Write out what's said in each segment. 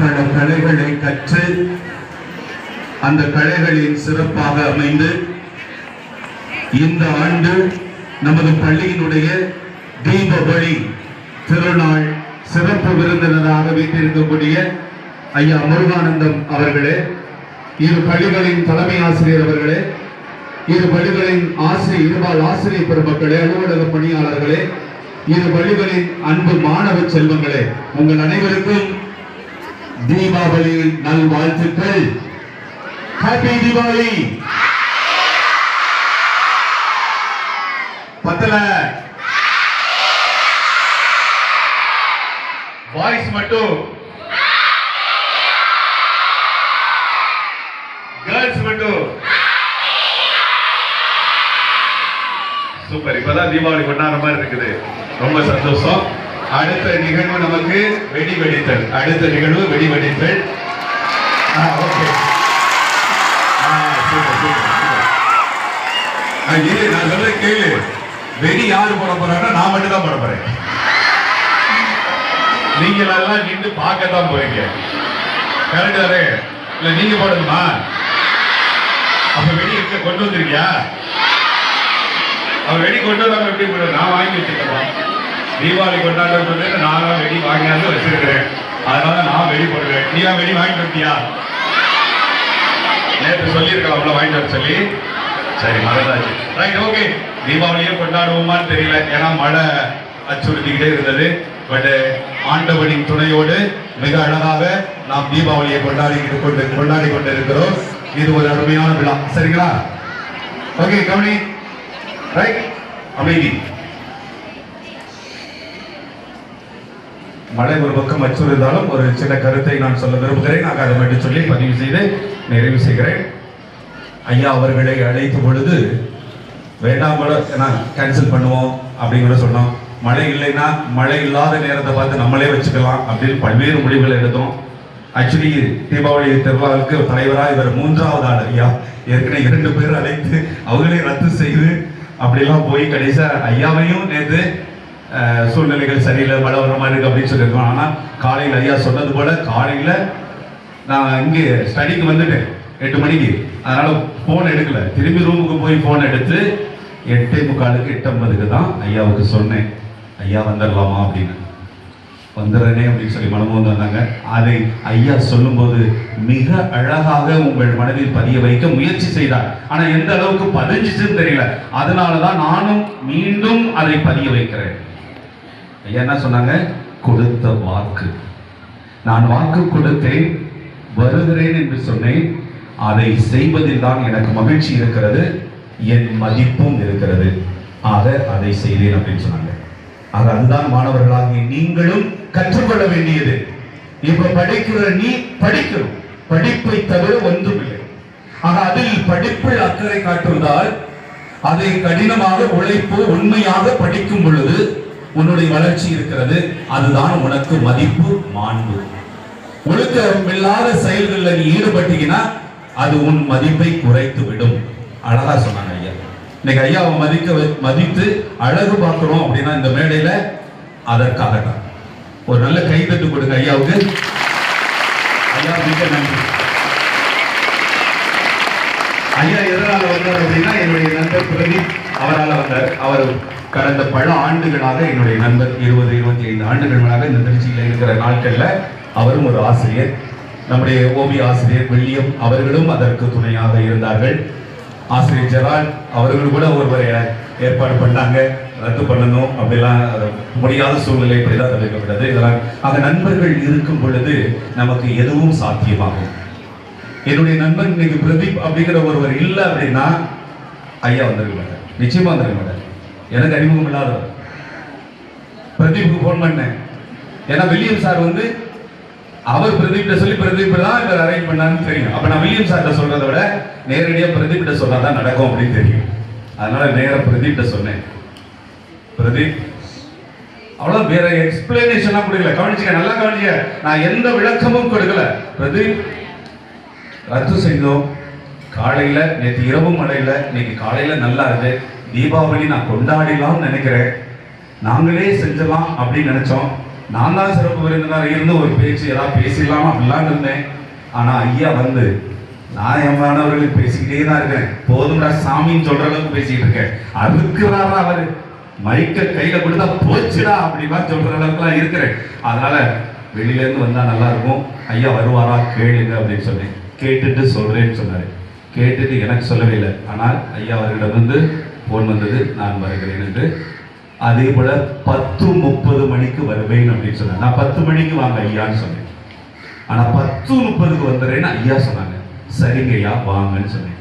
பல கலைகளை கற்று அந்த கலைகளின் சிறப்பாக அமைந்து இந்த ஆண்டு நமது பள்ளியினுடைய தீபாவளி திருநாள் சிறப்பு விருந்தினராக வைத்திருக்கக்கூடிய ஐயா முருகானந்தம் அவர்களே இரு பள்ளிகளின் தலைமை ஆசிரியர் அவர்களே இரு பள்ளிகளின் ஆசிரியர் இருபால் ஆசிரியர் பெருமக்களே அலுவலக பணியாளர்களே இரு பள்ளிகளின் அன்பு மாணவ செல்வங்களே உங்கள் அனைவருக்கும் தீபாவளி நல்வாழ்த்துக்கள் ஹாப்பி தீபாவளி பத்தல. வாய்ஸ் மட்டும். கேர்ள்ஸ் மட்டும். சூப்பர் இப்பதான் தீபாவளி கொண்டாடுற மாதிரி இருக்குது. ரொம்ப சந்தோஷம். அடுத்த நிகழ்வு நமக்கு வெடி வெடித்தல் அடுத்த நிகழ்வு வெடி வெடித்தல் ஆ, ஓகே. ஆ, நான் சொல்ற கேளு. வெடி யாரு போட போறாங்கன்னா நான் மட்டும் தான் போட போறேன். நீங்க எல்லாம் நின்று பார்க்க தான் போறீங்க. கரெக்ட் தானே? இல்ல நீங்க போடணுமா? அப்ப வெடி இருக்க கொண்டு வந்திருக்கியா? அவன் வெடி கொண்டு வந்தாங்க எப்படி நான் வாங்கி வச்சிருக்கேன் தீபாவளி கொண்டாட்டம் சொல்லிட்டு நான் தான் வெடி வாங்கியாந்து வச்சிருக்கிறேன். அதனால நான் வெடி போடுறேன் நீ வெடி வாங்கிட்டு வந்தியா நேற்று சொல்லியிருக்கலாம்ல வாங்கிட்டு வர சொல்லி. சரி மறந்தாச்சு. ரைட் ஓகே தீபாவளியே கொண்டாடுவோமான்னு தெரியல. ஏன்னா மழை அச்சுறுத்திக்கிட்டே இருந்தது. பட் ஆண்டவனின் துணையோடு மிக அழகாக நாம் தீபாவளியை கொண்டாடி கொண்டு கொண்டாடி கொண்டிருக்கிறோம். இது ஒரு அருமையான விழா. சரிங்களா? ஓகே கவனி. ரைட் அமைதி. மழை ஒரு பக்கம் அச்சுறுத்தாலும் ஒரு சின்ன கருத்தை நான் சொல்ல விரும்புகிறேன். நான் அதை மட்டும் சொல்லி பதிவு செய்து நிறைவு செய்கிறேன். ஐயா அவர்களை அழைத்த பொழுது வேண்டாம் கூட நான் கேன்சல் பண்ணுவோம் அப்படிங்கிற சொன்னோம். மழை இல்லைன்னா மழை இல்லாத நேரத்தை பார்த்து நம்மளே வச்சுக்கலாம் அப்படின்னு பல்வேறு முடிவுகளை எடுத்தோம். ஆக்சுவலி தீபாவளி திருவிழாவுக்கு தலைவராக இவர் மூன்றாவது ஆள். ஐயா ஏற்கனவே இரண்டு பேர் அழைத்து அவங்களே ரத்து செய்து அப்படிலாம் போய் கடைசியா ஐயாவையும் நேற்று சூழ்நிலைகள் சரியில்லை மழை வர மாதிரி இருக்கு அப்படின்னு சொல்லியிருக்கோம். ஆனால் காலையில் ஐயா சொன்னது போல காலையில் நான் இங்கே ஸ்டடிக்கு வந்துட்டேன். எட்டு மணிக்கு. அதனால் ஃபோன் எடுக்கல. திரும்பி ரூமுக்கு போய் ஃபோன் எடுத்து எட்டே முக்காலுக்கு எட்டு ஐம்பதுக்கு தான் ஐயாவுக்கு சொன்னேன். ஐயா வந்துடலாமா அப்படின்னு. வந்துடுறேனே அப்படின்னு சொல்லி மனமும் வந்து வந்தாங்க. அதை ஐயா சொல்லும்போது மிக அழகாக உங்கள் மனதில் பதிய வைக்க முயற்சி செய்தார். ஆனால் எந்த அளவுக்கு பதிஞ்சிச்சுன்னு தெரியல. அதனால தான் நானும் மீண்டும் அதை பதிய வைக்கிறேன். ஐயா என்ன சொன்னாங்க? கொடுத்த வாக்கு. நான் வாக்கு கொடுத்தேன் வருகிறேன் என்று சொன்னேன். அதை செய்வதில் தான் எனக்கு மகிழ்ச்சி இருக்கிறது என் மதிப்பும் இருக்கிறது. ஆக அதை செய்தேன் அப்படின்னு சொன்னாங்க. ஆக அதுதான் மாணவர்களாகிய நீங்களும் கற்றுக்கொள்ள வேண்டியது. இப்ப படிக்கிற நீ படிக்கிறோம் படிப்பை தவிர ஒன்றுமில்லை. ஆக அதில் படிப்பில் அக்கறை காட்டுவதால் அதை கடினமாக உழைப்பு உண்மையாக படிக்கும் பொழுது உன்னுடைய வளர்ச்சி இருக்கிறது. அதுதான் உனக்கு மதிப்பு மாண்பு. ஒழுக்கமில்லாத செயல்களில் நீ ஈடுபட்டீங்கன்னா அது உன் மதிப்பை குறைத்து விடும் அழகா சொன்னாங்க ஐயா. இன்னைக்கு ஐயாவை மதிக்க வை- மதித்து அழகு பார்க்கிறோம் அப்படின்னா இந்த மேடையில அதற்காக தான். ஒரு நல்ல கை தட்டு கொடுங்க ஐயாவுக்கு. ஐயா மிக நன்றி. ஐயா எதனால வந்தார் அப்படின்னா என்னுடைய நண்பர் பிரதீப். அவரால் அந்த அவர் கடந்த பல ஆண்டுகளாக என்னுடைய நண்பர் இருபது இருபத்தி ஐந்து ஆண்டுகளாக இந்த திருச்சியில் இருக்கிற நாட்களில் அவரும் ஒரு ஆசிரியர். நம்முடைய ஓவிய ஆசிரியர் வில்லியம் அவர்களும் அதற்கு துணையாக இருந்தார்கள். ஆசிரியர் ஜெரால் அவர்கள் கூட ஒருவரை ஏற்பாடு பண்ணாங்க. ரத்து பண்ணணும் அப்படிலாம் முடியாத சூழ்நிலை இப்படிதான் தவிர்க்கப்பட்டது. இதெல்லாம் அந்த நண்பர்கள் இருக்கும் பொழுது நமக்கு எதுவும் சாத்தியமாகும். என்னுடைய நண்பன் இன்னைக்கு பிரதீப் அப்படிங்கிற ஒருவர் இல்லை அப்படின்னா ஐயா வந்திருக்க மாட்டார். நிச்சயமா வந்திருக்க மாட்டார். எனக்கு அறிமுகம் இல்லாதவர் பிரதீப்புக்கு ஃபோன் பண்ணேன். ஏன்னா வில்லியம் சார் வந்து அவர் பிரதீப்ட சொல்லி பிரதீப் தான் இவர் அரேஞ்ச் பண்ணான்னு தெரியும். அப்ப நான் வில்லியம் சார்கிட்ட சொல்றதை விட நேரடியாக பிரதீப்ட சொன்னாதான் நடக்கும் அப்படின்னு தெரியும். அதனால நேராக பிரதீப்ட சொன்னேன். பிரதீப் அவ்வளோ வேற எக்ஸ்பிளனேஷன்லாம் கொடுக்கல. கவனிச்சுக்க நல்லா கவனிச்சுக்க. நான் எந்த விளக்கமும் கொடுக்கல. பிரதீப் ரத்து செய்தோம். காலையில் நேற்று இரவு மழையில் இன்னைக்கு காலையில் நல்லா இருக்கு. தீபாவளி நான் கொண்டாடிடலாம்னு நினைக்கிறேன். நாங்களே செஞ்சிடலாம் அப்படின்னு நினச்சோம். நான் தான் சிறப்பு விருந்தினர் இருந்து ஒரு பேச்சு ஏதாவது பேசிடலாம் அப்படிலாம் இருந்தேன். ஆனால் ஐயா வந்து நான் என் மாணவர்களுக்கு பேசிக்கிட்டே தான் இருக்கேன். போதும்டா சாமின்னு சொல்கிற அளவுக்கு பேசிக்கிட்டு இருக்கேன். அதுக்கு வேற மைக்க கையில் கொடுத்தா போச்சுடா அப்படிலாம் சொல்கிற அளவுக்குலாம் இருக்கிறேன். அதனால் வெளியிலேருந்து வந்தால் நல்லாயிருக்கும் ஐயா வருவாரா? கேளுங்க அப்படின்னு சொன்னேன். கேட்டுட்டு சொல்கிறேன்னு சொன்னார். கேட்டுட்டு எனக்கு சொல்லவே இல்லை. ஆனால் ஐயா அவர்களிடமிருந்து போன் வந்தது. நான் வருகிறேன் என்று. அதே போல பத்து முப்பது மணிக்கு வருவேன் அப்படின்னு சொன்னேன் நான் பத்து மணிக்கு வாங்க ஐயான்னு சொன்னேன். ஆனால் பத்து முப்பதுக்கு வந்துடுறேன்னு ஐயா சொன்னாங்க. சரிங்க ஐயா வாங்கன்னு சொன்னேன்.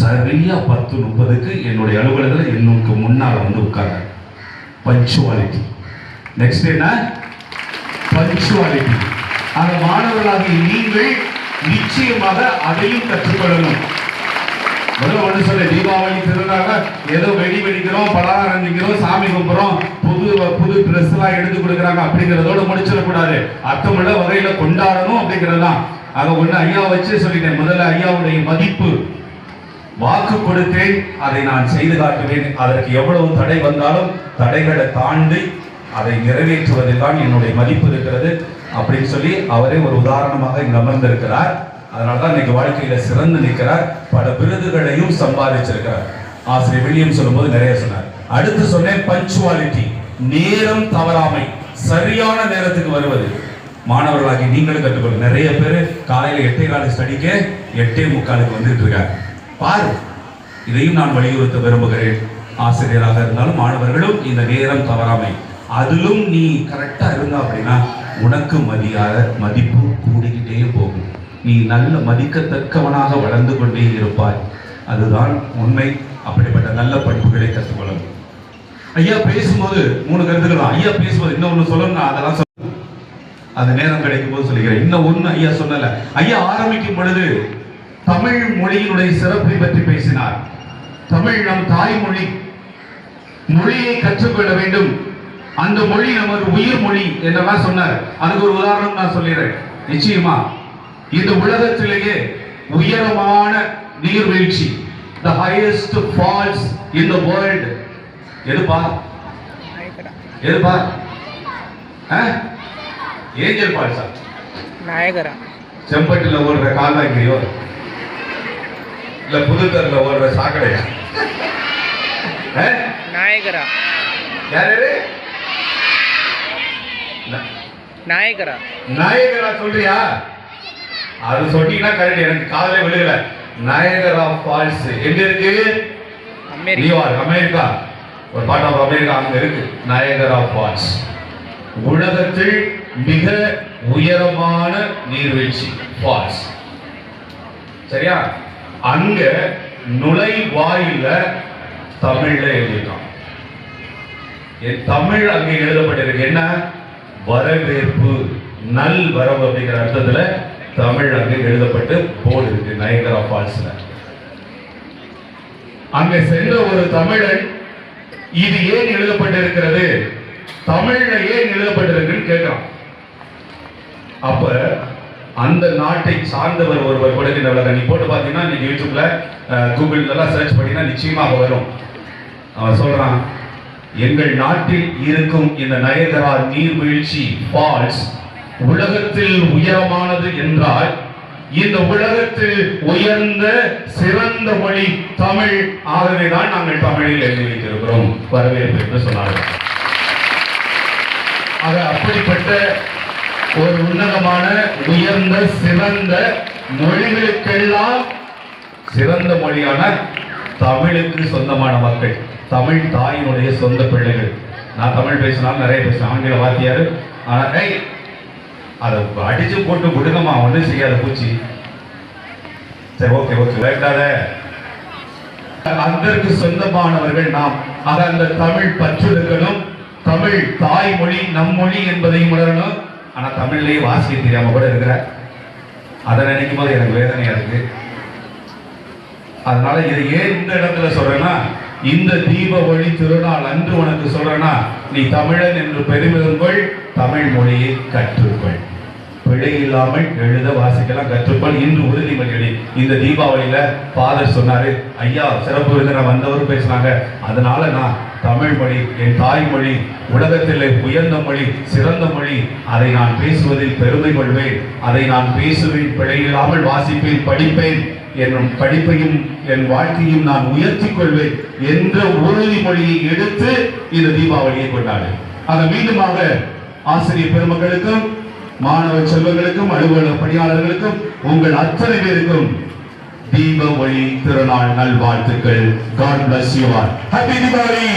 சரியா பத்து முப்பதுக்கு என்னுடைய அலுவலகத்தில் என்னுக்கு முன்னால் வந்து உட்கார்ந்தார். பஞ்சுவாலிட்டி நெக்ஸ்ட் என்ன? பஞ்சுவாலிட்டி அந்த மாணவர்களாகிய நீங்கள் நிச்சயமாக அதையும் கற்றுக்கொள்ளணும். முதல்ல ஒண்ணு தீபாவளி திருநாள ஏதோ வெடி வெடிக்கிறோம் பலகாரம் அரைஞ்சிக்கிறோம் சாமி கும்பிட்றோம் புது புது ட்ரெஸ் எல்லாம் எடுத்து கொடுக்குறாங்க அப்படிங்கிறதோட முடிச்சிடக்கூடாது. அர்த்தமுள்ள வகையில கொண்டாடணும் அப்படிங்கிறது தான் ஆக ஒன்று ஐயா வச்சு சொல்லிட்டேன் முதல்ல ஐயாவுடைய மதிப்பு. வாக்கு கொடுத்தேன் அதை நான் செய்து காட்டுவேன். அதற்கு எவ்வளவு தடை வந்தாலும் தடைகளை தாண்டி அதை நிறைவேற்றுவதில் தான் என்னுடைய மதிப்பு இருக்கிறது அப்படின்னு சொல்லி அவரே ஒரு உதாரணமாக இங்கு அமர்ந்திருக்கிறார். அதனால தான் இன்னைக்கு வாழ்க்கையில சிறந்து நிற்கிறார். பல விருதுகளையும் சம்பாதிச்சிருக்கிறார். ஆசிரியர் வில்லியம் சொல்லும்போது நிறைய சொன்னார். அடுத்து சொன்னேன் பஞ்சுவாலிட்டி நேரம் தவறாமை. சரியான நேரத்துக்கு வருவது. மாணவர்களாகி நீங்களும் கற்றுக்கொள்ள நிறைய பேர் காலையில் எட்டே கால ஸ்டடிக்க எட்டே முக்காலுக்கு வந்துட்டு இருக்காங்க. பாரு இதையும் நான் வலியுறுத்த விரும்புகிறேன். ஆசிரியராக இருந்தாலும் மாணவர்களும் இந்த நேரம் தவறாமை. அதிலும் நீ கரெக்டா இருந்தா அப்படின்னா உனக்கு மதியாத மதிப்பு கூடிக்கிட்டே போகும். நீ நல்ல மதிக்கத்தக்கவனாக வளர்ந்து கொண்டே இருப்பாய். அதுதான் உண்மை. அப்படிப்பட்ட நல்ல பண்புகளை கற்றுக்கொள்ளணும் ஐயா பேசும்போது மூணு கருத்துக்கள் தான். ஐயா பேசும்போது இன்னொன்னு சொல்லணும் அதெல்லாம் சொல்ல அது நேரம் கிடைக்கும் போது சொல்லுகிறேன். இன்னும் ஒன்று ஐயா சொன்னல. ஐயா ஆரம்பிக்கும் பொழுது தமிழ் மொழியினுடைய சிறப்பை பற்றி பேசினார். தமிழ் நம் தாய்மொழி மொழியை கற்றுக்கொள்ள வேண்டும். அந்த மொழி நமது உயிர் மொழி என்றெல்லாம் சொன்னார். அதுக்கு ஒரு உதாரணம் நான் சொல்லிடுறேன். நிச்சயமா? இந்த உலகத்திலேயே உயரமான நீர்வீழ்ச்சி the highest falls in the world. எதுப்பா? எதுப்பா? ஏஞ்சல் ஃபால்ஸா? நாயகரா. செம்பட்டில் ஓடுற கால்வாய்க்கிறியோ இல்ல புதுத்தர்ல ஓடுற சாக்கடையா? நாயகரா. யார் நாயகரா. நாயகரா சொல்றியா? அது சொன்னீங்கன்னா கரெக்ட் எனக்கு காதலே விழுகல. நாயகரா ஃபால்ஸ் எங்க இருக்கு? New York America. ஒரு பார்ட் ஆஃப் அமெரிக்கா அங்க இருக்கு. நயகரா ஃபால்ஸ் உலகத்தில் மிக உயரமான நீர்வீழ்ச்சி. ஃபால்ஸ் சரியா? அங்க நுழைவாயில தமிழ்ல எழுதியிருக்கான். என் தமிழ் அங்கே எழுதப்பட்டிருக்கு. என்ன? வரவேற்பு. நல் வரவு அப்படிங்கிற அர்த்தத்துல தமிழ் அங்கே எழுதப்பட்டு போர்டு இருக்கு நயங்கரா ஃபால்ஸ்ல அங்க சென்ற ஒரு தமிழன் இது ஏன் எழுதப்பட்டிருக்கிறது? தமிழ்ல ஏன் எழுதப்பட்டிருக்குன்னு கேட்கிறான். அப்ப அந்த நாட்டை சார்ந்தவர் ஒருவர் கூட விளக்கம் நீ போட்டு பார்த்தீங்கன்னா இன்னைக்கு யூடியூப்ல கூகுள் எல்லாம் சர்ச் பண்ணினா நிச்சயமாக வரும். அவன் சொல்றான் எங்கள் நாட்டில் இருக்கும் இந்த நயகரா நீர்வீழ்ச்சி ஃபால்ஸ் உலகத்தில் உயரமானது என்றால் இந்த உலகத்தில் உயர்ந்த சிறந்த மொழி தமிழ். ஆகவேதான் நாங்கள் தமிழில் எழுதி வைத்திருக்கிறோம். வரவேற்பு என்று சொன்னார்கள். ஆக அப்படிப்பட்ட ஒரு உன்னதமான உயர்ந்த சிறந்த மொழிகளுக்கெல்லாம் சிறந்த மொழியான தமிழுக்கு சொந்தமான மக்கள். தமிழ் தாயினுடைய சொந்த பிள்ளைகள். நான் தமிழ் பேசினாலும் நிறைய பேசுவேன். ஆங்கில வாத்தியார். ஆனால் அதை அடிச்சு போட்டு விடுங்கம்மா ஒன்றும் செய்யாத பூச்சி. சரி ஓகே ஓகே வேண்டாத. அதற்கு சொந்தமானவர்கள் நாம். ஆக அந்த தமிழ் பற்றிருக்கணும். தமிழ் தாய்மொழி நம் மொழி என்பதையும் உணரணும். ஆனா தமிழ்லயே வாசிக்க தெரியாம கூட இருக்கிற. அதை நினைக்கும் போது எனக்கு வேதனையா இருக்கு. அதனால இதை ஏன் இந்த இடத்துல சொல்றேன்னா இந்த தீப ஒளி திருநாள் அன்று உனக்கு சொல்றேன்னா நீ தமிழன் என்று பெருமிதம் கொள். தமிழ் மொழியை கற்றுக்கொள். பிழை இல்லாமல் எழுத வாசிக்கலாம் கற்றுக்கொள். இன்று உறுதிமொழி எடு. இந்த தீபாவளியில ஃபாதர் சொன்னாரு ஐயா சிறப்பு விருந்தினர் வந்தவரும் பேசினாங்க. அதனால நான் தமிழ் மொழி என் தாய்மொழி உலகத்தில் உயர்ந்த மொழி சிறந்த மொழி அதை நான் பேசுவதில் பெருமை கொள்வேன். அதை நான் பேசுவேன் பிழையில்லாமல் வாசிப்பேன் படிப்பேன். என்னும் படிப்பையும் என் வாழ்க்கையும் நான் உயர்த்திக் கொள்வேன் என்ற உறுதிமொழியை எடுத்து இந்த தீபாவளியை கொண்டாடு. ஆக மீண்டுமாக ஆசிரியர் பெருமக்களுக்கும் மாணவ செல்வங்களுக்கும் அலுவலக பணியாளர்களுக்கும் உங்கள் அத்தனை பேருக்கும் தீப ஒளி திருநாள் நல்வாழ்த்துக்கள். God bless you are happy Deepavali